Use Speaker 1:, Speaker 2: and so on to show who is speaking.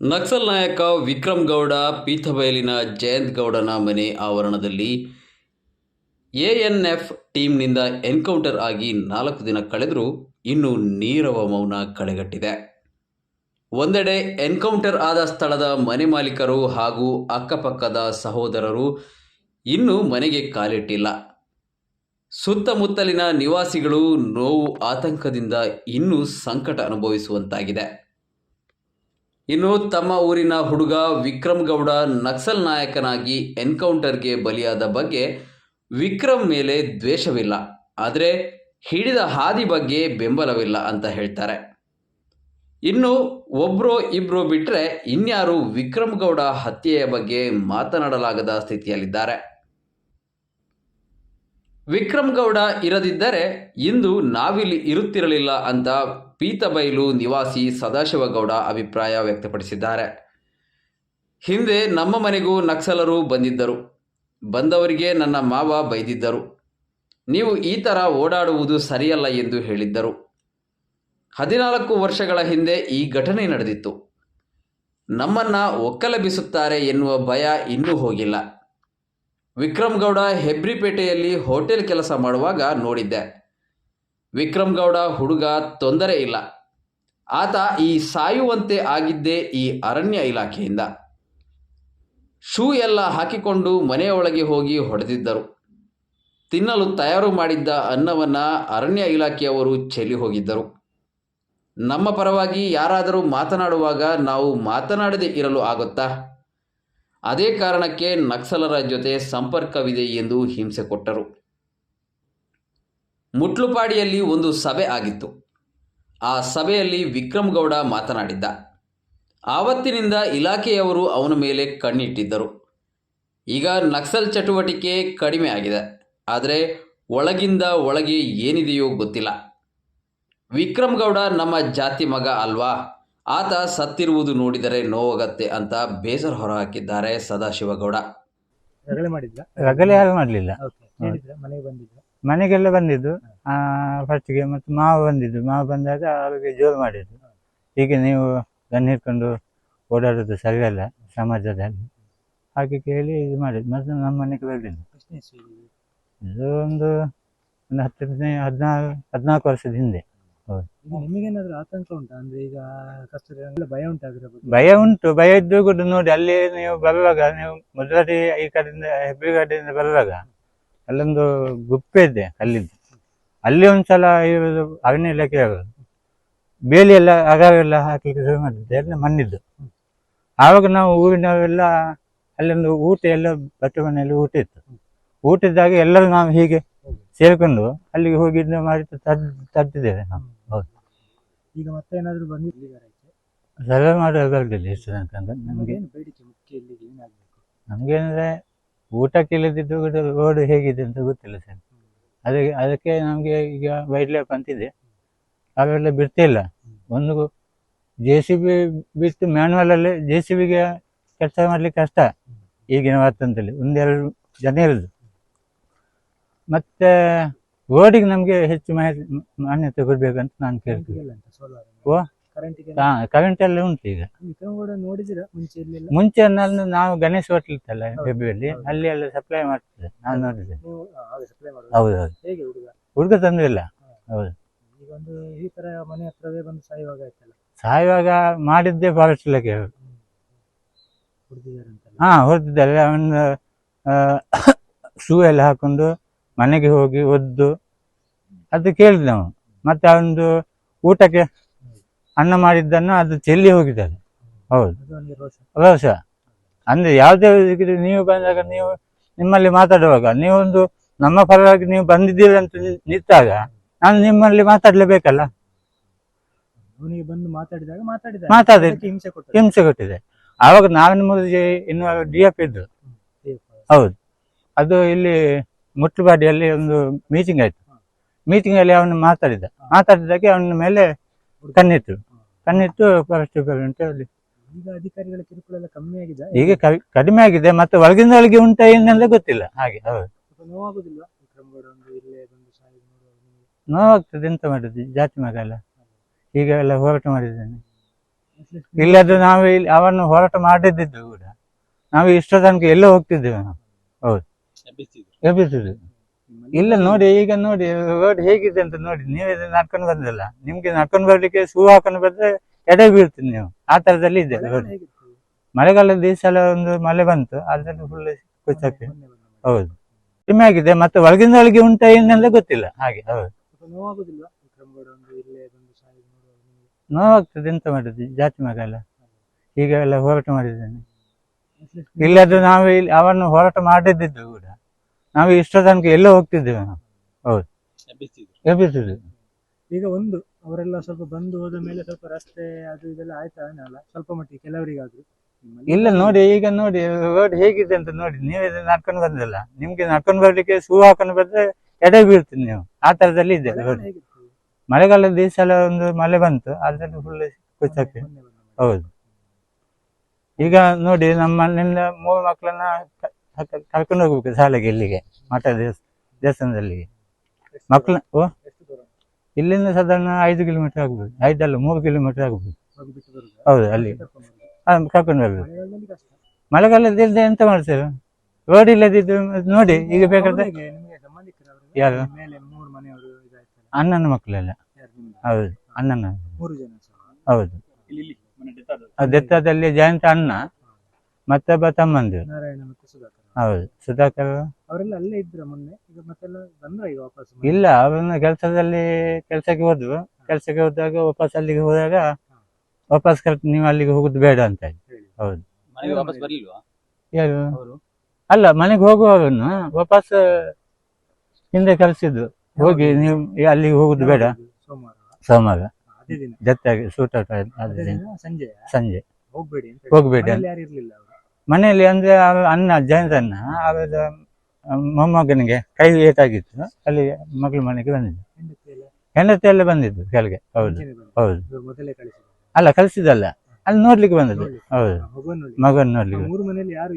Speaker 1: ನಕ್ಸಲ್ ನಾಯಕ ವಿಕ್ರಮ್ ಗೌಡ ಪೀಥಬೈಲಿನ ಜಯಂತ್ ಗೌಡನ ಮನೆ ಆವರಣದಲ್ಲಿ ಎಎನ್ಎಫ್ ಟೀಮ್ನಿಂದ ಎನ್ಕೌಂಟರ್ ಆಗಿ ನಾಲ್ಕು ದಿನ ಕಳೆದರೂ ಇನ್ನೂ ನೀರವ ಮೌನ ಕಳೆಗಟ್ಟಿದೆ. ಒಂದೆಡೆ ಎನ್ಕೌಂಟರ್ ಆದ ಸ್ಥಳದ ಮನೆ ಮಾಲೀಕರು ಹಾಗೂ ಅಕ್ಕಪಕ್ಕದ ಸಹೋದರರು ಇನ್ನೂ ಮನೆಗೆ ಕಾಲಿಟ್ಟಿಲ್ಲ. ಸುತ್ತಮುತ್ತಲಿನ ನಿವಾಸಿಗಳು ನೋವು, ಆತಂಕದಿಂದ ಇನ್ನೂ ಸಂಕಟ ಅನುಭವಿಸುವಂತಾಗಿದೆ. ಇನ್ನು ತಮ್ಮ ಊರಿನ ಹುಡುಗ ವಿಕ್ರಮ್ ಗೌಡ ನಕ್ಸಲ್ ನಾಯಕನಾಗಿ ಎನ್ಕೌಂಟರ್ಗೆ ಬಲಿಯಾದ ಬಗ್ಗೆ ವಿಕ್ರಮ್ ಮೇಲೆ ದ್ವೇಷವಿಲ್ಲ. ಆದರೆ ಹಿಡಿದ ಹಾದಿ ಬಗ್ಗೆ ಬೆಂಬಲವಿಲ್ಲ ಅಂತ ಹೇಳ್ತಾರೆ. ಇನ್ನು ಒಬ್ರು ಇಬ್ಬರು ಬಿಟ್ಟರೆ ಇನ್ಯಾರು ವಿಕ್ರಮ್ ಗೌಡ ಹತ್ಯೆಯ ಬಗ್ಗೆ ಮಾತನಾಡಲಾಗದ ಸ್ಥಿತಿಯಲ್ಲಿದ್ದಾರೆ. ವಿಕ್ರಮ್ ಗೌಡ ಇರದಿದ್ದರೆ ಇಂದು ನಾವಿಲ್ಲಿ ಇರುತ್ತಿರಲಿಲ್ಲ ಅಂತ ಪೀತಬೈಲು ನಿವಾಸಿ ಸದಾಶಿವಗೌಡ ಅಭಿಪ್ರಾಯ ವ್ಯಕ್ತಪಡಿಸಿದ್ದಾರೆ. ಹಿಂದೆ ನಮ್ಮ ಮನೆಗೂ ನಕ್ಸಲರು ಬಂದಿದ್ದರು. ಬಂದವರಿಗೆ ನನ್ನ ಮಾವ ಬೈದಿದ್ದರು. ನೀವು ಈ ಥರ ಓಡಾಡುವುದು ಸರಿಯಲ್ಲ ಎಂದು ಹೇಳಿದ್ದರು. ಹದಿನಾಲ್ಕು ವರ್ಷಗಳ ಹಿಂದೆ ಈ ಘಟನೆ ನಡೆದಿತ್ತು. ನಮ್ಮನ್ನ ಒಕ್ಕಲೆಬಿಸುತ್ತಾರೆ ಎನ್ನುವ ಭಯ ಇನ್ನೂ ಹೋಗಿಲ್ಲ. ವಿಕ್ರಮ್ ಗೌಡ ಹೆಬ್ರಿಪೇಟೆಯಲ್ಲಿ ಹೋಟೆಲ್ ಕೆಲಸ ಮಾಡುವಾಗ ನೋಡಿದ್ದೆ. ವಿಕ್ರಮ್ ಗೌಡ ಹುಡುಗ ತೊಂದರೆ ಇಲ್ಲ. ಆತ ಈ ಸಾಯುವಂತೆ ಆಗಿದ್ದೇ ಈ ಅರಣ್ಯ ಇಲಾಖೆಯಿಂದ. ಶೂ ಎಲ್ಲ ಹಾಕಿಕೊಂಡು ಮನೆಯೊಳಗೆ ಹೋಗಿ ಹೊಡೆದಿದ್ದರು. ತಿನ್ನಲು ತಯಾರು ಮಾಡಿದ್ದ ಅನ್ನವನ್ನು ಅರಣ್ಯ ಇಲಾಖೆಯವರು ಚೆಲ್ಲಿ ಹೋಗಿದ್ದರು. ನಮ್ಮ ಪರವಾಗಿ ಯಾರಾದರೂ ಮಾತನಾಡುವಾಗ ನಾವು ಮಾತನಾಡದೇ ಇರಲು ಆಗುತ್ತಾ? ಅದೇ ಕಾರಣಕ್ಕೆ ನಕ್ಸಲರ ಜೊತೆ ಸಂಪರ್ಕವಿದೆ ಎಂದು ಹಿಂಸೆ ಕೊಟ್ಟರು. ಮುಟ್ಲುಪಾಡಿಯಲ್ಲಿ ಒಂದು ಸಭೆ ಆಗಿತ್ತು. ಆ ಸಭೆಯಲ್ಲಿ ವಿಕ್ರಮ್ ಗೌಡ ಮಾತನಾಡಿದ್ದ. ಆವತ್ತಿನಿಂದ ಇಲಾಖೆಯವರು ಅವನ ಮೇಲೆ ಕಣ್ಣಿಟ್ಟಿದ್ದರು. ಈಗ ನಕ್ಸಲ್ ಚಟುವಟಿಕೆ ಕಡಿಮೆ ಆಗಿದೆ. ಆದರೆ ಒಳಗಿಂದ ಒಳಗೆ ಏನಿದೆಯೋ ಗೊತ್ತಿಲ್ಲ. ವಿಕ್ರಮ್ ಗೌಡ ನಮ್ಮ ಜಾತಿ ಮಗ ಅಲ್ವಾ? ಆತ ಸತ್ತಿರುವುದು ನೋಡಿದರೆ ನೋವಾಗತ್ತೆ ಅಂತ ಬೇಸರ ಹೊರಹಾಕಿದ್ದಾರೆ ಸದಾಶಿವಗೌಡ
Speaker 2: ರಗಳೆ ಮಾಡಿದ್ದ
Speaker 3: ರಗಲೆ ಯಾರು ಮಾಡಲಿಲ್ಲ.
Speaker 2: ಓಕೆ ಹೇಳಿದ್ರ ಮನೆಗೆ ಬಂದಿದ್ದ
Speaker 3: ಮನೆಗೆಲ್ಲ ಬಂದಿದ್ದು ಫಸ್ಟಿಗೆ ಮತ್ತು ಮಾವು ಬಂದಿದ್ದು. ಮಾವು ಬಂದಾಗ ಅವರಿಗೆ ಜೋರು ಮಾಡಿದ್ದು. ಹೀಗೆ ನೀವು ಗನ್ ಹಿಡ್ಕೊಂಡು ಓಡಾಡೋದು ಸರಿಯಲ್ಲ ಸಮಾಜದಲ್ಲಿ. ಹಾಗೆ ಕೇಳಿ ಇದು ಮಾಡಿದ್ದು. ಮತ್ತು ನಮ್ಮ ಮನೆಗೆ ಬರಲಿಲ್ಲ
Speaker 2: ಇದು?
Speaker 3: ಒಂದು ಒಂದು ಹತ್ತನೇ ಹದಿನಾರು ಹದಿನಾಲ್ಕು ವರ್ಷದ ಹಿಂದೆ.
Speaker 2: ನಿಮಗೇನಾದ್ರೂ ಆತಂಕ ಉಂಟಾ? ಅಂದ್ರೆ ಈಗ ಎಲ್ಲ ಭಯ ಉಂಟು
Speaker 3: ಭಯ ಉಂಟು. ಭಯ ಇದ್ದು ಕೂಡ ನೋಡಿ ಅಲ್ಲಿ ನೀವು ಬರುವಾಗ ನೀವು ಮೊದಲನೇ ಈ ಕಡೆಯಿಂದ ಹೆಬ್ರಿಗಡೆಯಿಂದ ಬರುವಾಗ ಅಲ್ಲೊಂದು ಗುಪ್ಪೆ ಇದೆ ಅಲ್ಲಿದ್ದು. ಅಲ್ಲಿ ಒಂದ್ಸಲ ಇರೋದು ಅರಣ್ಯ ಇಲಾಖೆ ಅವರು ಬೇಲಿ ಎಲ್ಲ ಅಗವೆಲ್ಲ ಹಾಕಲಿಕ್ಕೆ ಶುರು ಮಾಡಿದ್ದೆ. ಎಲ್ಲ ಮಣ್ಣಿದ್ದು. ಆವಾಗ ನಾವು ಊರಿನವೆಲ್ಲ ಅಲ್ಲೊಂದು ಊಟ ಎಲ್ಲ ಬಟ್ಟೆ ಮನೆಯಲ್ಲಿ ಊಟ ಇತ್ತು. ಊಟದಾಗ ಎಲ್ಲರೂ ನಾವು ಹೀಗೆ ಸೇರ್ಕೊಂಡು ಅಲ್ಲಿಗೆ ಹೋಗಿ ಇದನ್ನ ಮಾಡಿ ತದ್ ತರ್ತಿದ್ದೇವೆ ನಾವು.
Speaker 2: ಈಗ ಮತ್ತೆ ಏನಾದರೂ
Speaker 3: ಸರ್ವೆ ಬರಲಿಲ್ಲ ಎಷ್ಟು ತನಕ ನಮಗೆ
Speaker 2: ನಮಗೇನು
Speaker 3: ಊಟಕ್ಕೆ ಇಲ್ಲದಿದ್ದು ಕೂಡ ರೋಡ್ ಹೇಗಿದೆ ಅಂತ ಗೊತ್ತಿಲ್ಲ ಸರ್. ಅದಕ್ಕೆ ಅದಕ್ಕೆ ನಮಗೆ ಈಗ ವೈಲ್ಡ್ ಲೈಫ್ ಅಂತಿದೆ. ಅವೆಲ್ಲ ಬಿಡ್ತಿಲ್ಲ. ಒಂದು ಜೆ ಸಿ ಬಿ ಬಿಟ್ಟು ಮ್ಯಾನ್ಯಲಲ್ಲಿ ಜೆ ಸಿ ಬಿಗೆ ಕೆಲಸ ಮಾಡ್ಲಿಕ್ಕೆ ಕಷ್ಟ. ಈಗಿನ ವಾತಾವರಣದಲ್ಲಿ ಒಂದೆರಡು ಜನ ಇರೋದು. ಮತ್ತೆ ರೋಡಿಗೆ ನಮಗೆ ಹೆಚ್ಚು ಮಾಹಿತಿ ಮಾನ್ಯತೆ ಕೊಡ್ಬೇಕಂತ ನಾನು ಕೇಳ್ತೀನಿ. ಓ?
Speaker 2: ಕರೆಂಟಿಗೆ
Speaker 3: ಕರೆಂಟ್ ಎಲ್ಲ ಉಂಟು ಈಗ.
Speaker 2: ಕೂಡ ನೋಡಿದಿರ ಮುಂಚೆ ಇರ್ಲಿಲ್ಲ
Speaker 3: ಮುಂಚೆ ನಾನು ನಾವು ಗಣೇಶ್ ಹೋಟ್ಲ್ ಇತ್ತಲ್ಲ
Speaker 2: ಹೌದು,
Speaker 3: ಅಲ್ಲಿ. ಎಲ್ಲ ಸಪ್ಲೈ ಮಾಡ್ತಿದ್ದೆ ನಾನು ನೋಡಿದ್ದೆ
Speaker 2: ನೀವು ಸಪ್ಲೈ ಮಾಡೋದು?
Speaker 3: ಹೌದು ಹೌದು.
Speaker 2: ಹೇಗೆ ಹುಡುಗ?
Speaker 3: ಹುಡುಗ ಇಲ್ಲ. ಹೌದು.
Speaker 2: ಈಗ ಒಂದು ಈ ತರ ಮನೆ ಹತ್ರವೇ ಬಂದು ಸಾಯುವಾಗ ಆಯ್ತಲ್ಲ?
Speaker 3: ಸಾಯುವಾಗ ಮಾಡಿದ್ದೆ ಫಾರೆಸ್ಟ್ ಇಲಾಖೆ
Speaker 2: ಅಂತಲ್ಲ
Speaker 3: ಹಾ ಹೊರತಿದ್ದಾರೆ ಅವನು ಶೂ ಎಲ್ಲ ಹಾಕೊಂಡು ಮನೆಗೆ ಹೋಗಿ ಒದ್ದು ಅದು ಕೇಳಿದ್ ನಾವು. ಮತ್ತೆ ಅವನದು ಊಟಕ್ಕೆ ಅನ್ನ ಮಾಡಿದ್ದನ್ನು ಅದು ಚೆಲ್ಲಿ ಹೋಗಿದ್ದಾರೆ ಹೌದು.
Speaker 2: ರೋಷ.
Speaker 3: ಅಂದ್ರೆ ಯಾವುದೇ ನೀವು ಬಂದಾಗ ನೀವು ನಿಮ್ಮಲ್ಲಿ ಮಾತಾಡುವಾಗ ನೀವೊಂದು ನಮ್ಮ ಪರವಾಗಿ ನೀವು ಬಂದಿದ್ದೀರಿ ಅಂತ ನಿಂತಾಗ ನಾನು ನಿಮ್ಮಲ್ಲಿ ಮಾತಾಡ್ಲೇಬೇಕಲ್ಲ?
Speaker 2: ಅವನಿಗೆ ಬಂದು ಮಾತಾಡಿದಾಗ ಮಾತಾಡಿದ.
Speaker 3: ಮಾತಾಡಿ.
Speaker 2: ಹಿಂಸೆ ಕೊಟ್ಟರು
Speaker 3: ಹಿಂಸೆ ಕೊಟ್ಟಿದೆ. ಆವಾಗ ನಾವಿನ ಮೊದಲಿಗೆ ಇನ್ನು ಡಿ ಎಫ್ ಇದ್ರು ಹೌದು. ಅದು ಇಲ್ಲಿ ಮುಟ್ಲುಬಾಡಿಯಲ್ಲಿ ಒಂದು ಮೀಟಿಂಗ್ ಆಯ್ತು. ಮೀಟಿಂಗ್ ಅಲ್ಲಿ ಅವನು ಮಾತಾಡಿದ. ಮಾತಾಡಿದಾಗೆ ಅವನ ಮೇಲೆ ಕಣ್ಣಿತ್ತು ಕಣ್ಣಿತ್ತು ಫಾರೆಸ್ಟ್ ಡಿಪಾರ್ಟ್ಮೆಂಟ್ ಅಲ್ಲಿ
Speaker 2: ಈಗ ಅಧಿಕಾರಿಗಳ ಕಿರುಕುಳ ಎಲ್ಲ ಕಮ್ಮಿ ಆಗಿದೆ.
Speaker 3: ಈಗ ಕಡಿಮೆ ಆಗಿದೆ ಮತ್ತೆ ಒಳಗಿಂದ ಒಳಗೆ ಉಂಟಾ ಏನೆಲ್ಲ ಗೊತ್ತಿಲ್ಲ. ಹಾಗೆ ಹೌದು.
Speaker 2: ಸ್ವಲ್ಪ ನೋವಾಗುದಿಲ್ವಾ? ವಿಕ್ರಮ್ ಒಂದು ಇಲ್ಲೇ ಬಂದು ಸಾಯುದು ನೋಡುವಾಗ ನಿಮಗೆ?
Speaker 3: ನೋವಾಗ್ತದೆ ಎಂತ ಮಾಡುದು? ಜಾತಿ ಮಗ ಅಲ್ಲ. ಈಗ ಎಲ್ಲ ಹೋರಾಟ ಮಾಡಿದ್ದೇನೆ. ಇಲ್ಲದ್ರೆ ನಾವು ಇಲ್ಲಿ ಅವನ್ನು ಹೋರಾಟ ಮಾಡಿದ್ದು ಕೂಡ. ನಾವು ಇಷ್ಟ ತನಕ ಎಲ್ಲ ಹೋಗ್ತಿದ್ದೇವೆ ನಾವು. ಹೌದು. ಎಬ್ಬಿಸಿದ್ದು ಇಲ್ಲ ನೋಡಿ ಈಗ ನೋಡಿ ರೋಡ್ ಹೇಗಿದೆ ಅಂತ ನೋಡಿ ನೀವೇ ನಡ್ಕೊಂಡು ಬಂದಿಲ್ಲ. ನಿಮ್ಗೆ ನಡ್ಕೊಂಡು ಬರ್ಲಿಕ್ಕೆ ಶೂ ಹಾಕೊಂಡು ಬಂದ್ರೆ ಎಡೆ ಬೀಳ್ತೀನಿ ನೀವು. ಆ ತರದಲ್ಲಿ ಇದೆ ರೋಡ್ ಮಳೆಗಾಲದ ಈ ಸಲ ಒಂದು ಮಳೆ ಬಂತು ಅದ್ರಲ್ಲಿ ಫುಲ್ ಕುಚ್ಚಕ್ಕೆ ಹೌದು. ಕಡಿಮೆ ಆಗಿದೆ ಮತ್ತೆ ಒಳಗಿಂದ ಒಳಗೆ ಉಂಟಾ ಏನೆಲ್ಲ ಗೊತ್ತಿಲ್ಲ. ಹಾಗೆ ಹೌದು? ನೋವಾಗ್ತದೆ ಎಂತ ಮಾಡುದು? ಜಾತಿ ಮಗ ಅಲ್ಲ. ಈಗ ಎಲ್ಲ ಹೋರಾಟ ಮಾಡಿದ್ದೇನೆ.
Speaker 2: ಇಲ್ಲಾದ್ರೆ
Speaker 3: ಇಲ್ಲದ್ರೆ ನಾವು ಇಲ್ಲಿ ಅವನ್ನು ಹೋರಾಟ ಮಾಡಿದ್ದು ಕೂಡ. ನಾವು ಇಷ್ಟ ತನಕ ಎಲ್ಲ ಹೋಗ್ತಿದ್ದೇವೆ ನಾವು. ಹೌದು. ಎಬ್ಬಿಸಿದ್ರು
Speaker 2: ಈಗ ಒಂದು ಅವರೆಲ್ಲ ಸ್ವಲ್ಪ ಬಂದು ಹೋದ ಮೇಲೆ ಸ್ವಲ್ಪ ರಸ್ತೆ ಅದು ಇದೆಲ್ಲ ಆಯ್ತಾ ಏನಲ್ಲ? ಸ್ವಲ್ಪ ಮಟ್ಟಿಗೆ ಕೆಲವರಿಗಾದ್ರು
Speaker 3: ಇಲ್ಲ ನೋಡಿ ಈಗ ನೋಡಿ ರೋಡ್ ಹೇಗಿದೆ ಅಂತ ನೋಡಿ ನೀವೇ ನಡ್ಕೊಂಡು ಬಂದಿಲ್ಲ. ನಿಮ್ಗೆ ನಡ್ಕೊಂಡು ಬರ್ಲಿಕ್ಕೆ ಶೂ ಹಾಕೊಂಡು ಬಂದ್ರೆ ಎಡೆ ಬೀಳ್ತೀನಿ ನೀವು. ಆ ತರದಲ್ಲಿ ಇದೆ ರೋಡ್. ಮಳೆಗಾಲದ ದಿವಸ ಸಲ ಒಂದು ಮಳೆ ಬಂತು ಅದ್ರಲ್ಲಿ ಫುಲ್ ಕುಚ್ಚಕ್ಕೆ. ಹೌದು. ಈಗ ನೋಡಿ ನಮ್ಮ ನಿಮ್ಮ ಮೂರು ಮಕ್ಕಳನ್ನ ಕರ್ಕೊಂಡು ಹೋಗ್ಬೇಕು ಶಾಲೆಗೆ ಇಲ್ಲಿಗೆ ಮಠ ದೇವಸ್ ದೇವಸ್ಥಾನದಲ್ಲಿ ಮಕ್ಕಳ ಓ? ಇಲ್ಲಿಂದ ಸಾಧಾರಣ ಐದು ಕಿಲೋಮೀಟರ್ ಆಗ್ಬೋದು. ಐದಲ್ಲ ಮೂರು ಕಿಲೋಮೀಟರ್ ಆಗ್ಬೋದು? ಹೌದು ಅಲ್ಲಿ.
Speaker 2: ಕರ್ಕೊಂಡು
Speaker 3: ಹೋಗ್ಬೇಕು.
Speaker 2: ಮಳೆಗಾಲದಲ್ಲಿ
Speaker 3: ಎಂತ ಮಾಡ್ತೇವೆ ರೋಡ್ ಇಲ್ಲದಿದ್ದು ನೋಡಿ ಈಗ ಬೇಕಾದ್ರೆ? ಯಾರು? ಅಣ್ಣನ ಮಕ್ಕಳೆಲ್ಲ. ಹೌದು ಅಣ್ಣನ. ಹೌದು. ದತ್ತದಲ್ಲಿ ಜಯಂತ ಅಣ್ಣ ಮತ್ತೊಬ್ಬ ತಮ್ಮಂದು
Speaker 2: ನಾರಾಯಣ ಮತ್ತೆ ಸುಧಾಕರ್.
Speaker 3: ಹೌದು. ಸುಧಾಕರ್
Speaker 2: ಅವರೆಲ್ಲ ಅಲ್ಲೇ ಇದ್ರ ಮೊನ್ನೆ. ಈಗ ಮತ್ತೆಲ್ಲ ಬಂದ್ರ ಈಗ ವಾಪಸ್
Speaker 3: ಇಲ್ಲ ಅವ್ರನ್ನ ಕೆಲಸದಲ್ಲಿ ಕೆಲಸಕ್ಕೆ ಹೋದ್ವು ಕೆಲಸಕ್ಕೆ ಹೋದಾಗ ವಾಪಸ್ ಅಲ್ಲಿಗೆ ಹೋದಾಗ ವಾಪಸ್ ಕರ್ಕೊಂಡು ನೀವು ಅಲ್ಲಿಗೆ ಹೋಗುದು ಬೇಡ ಅಂತ ಹೇಳಿ.
Speaker 2: ಹೇಳಿ.
Speaker 3: ಹೌದು.
Speaker 1: ಮನೆಗೆ ವಾಪಸ್ ಬರ್ಲಿಲ್ವಾ?
Speaker 3: ಯಾರು?
Speaker 1: ಅವರು?
Speaker 3: ಅಲ್ಲ ಮನೆಗೆ ಹೋಗುವವರನ್ನು ವಾಪಸ್ ಹಿಂದೆ ಕಳಿಸಿದ್ದು ಹೋಗಿ ನೀವು ಅಲ್ಲಿಗೆ ಹೋಗುದು ಬೇಡ.
Speaker 2: ಸೋಮವಾರ.
Speaker 3: ಸೋಮವಾರ.
Speaker 2: ಅದೇ ದಿನ. ಅದೇ ದಿನ ಸಂಜೆ
Speaker 3: ಸಂಜೆ.
Speaker 2: ಹೋಗ್ಬೇಡಿ ಅಂತ
Speaker 3: ಹೋಗ್ಬೇಡಿ
Speaker 2: ಮನೇಲಿ ಯಾರು ಇರ್ಲಿಲ್ಲ ಅವರು?
Speaker 3: ಮನೆಯಲ್ಲಿ ಅಂದ್ರೆ ಅನ್ನ ಅಣ್ಣ ಅವರ ಮೊಮ್ಮಗನಿಗೆ ಕೈ ಏಟಾಗಿತ್ತು. ಅಲ್ಲಿ ಮಗಳ ಮನೆಗೆ ಬಂದಿದ್ದು.
Speaker 2: ಹೆಂಡತಿ ಎಲ್ಲ
Speaker 3: ಬಂದಿದ್ದು ಕೆಳಗೆ. ಹೌದು ಹೌದು. ಅಲ್ಲ ಕಲಿಸಿದಲ್ಲ ಅಲ್ಲಿ ನೋಡ್ಲಿಕ್ಕೆ ಬಂದದ್ದು. ಹೌದು. ಮಗನ್ ನೋಡ್ಲಿಕ್ಕೆ ಯಾರು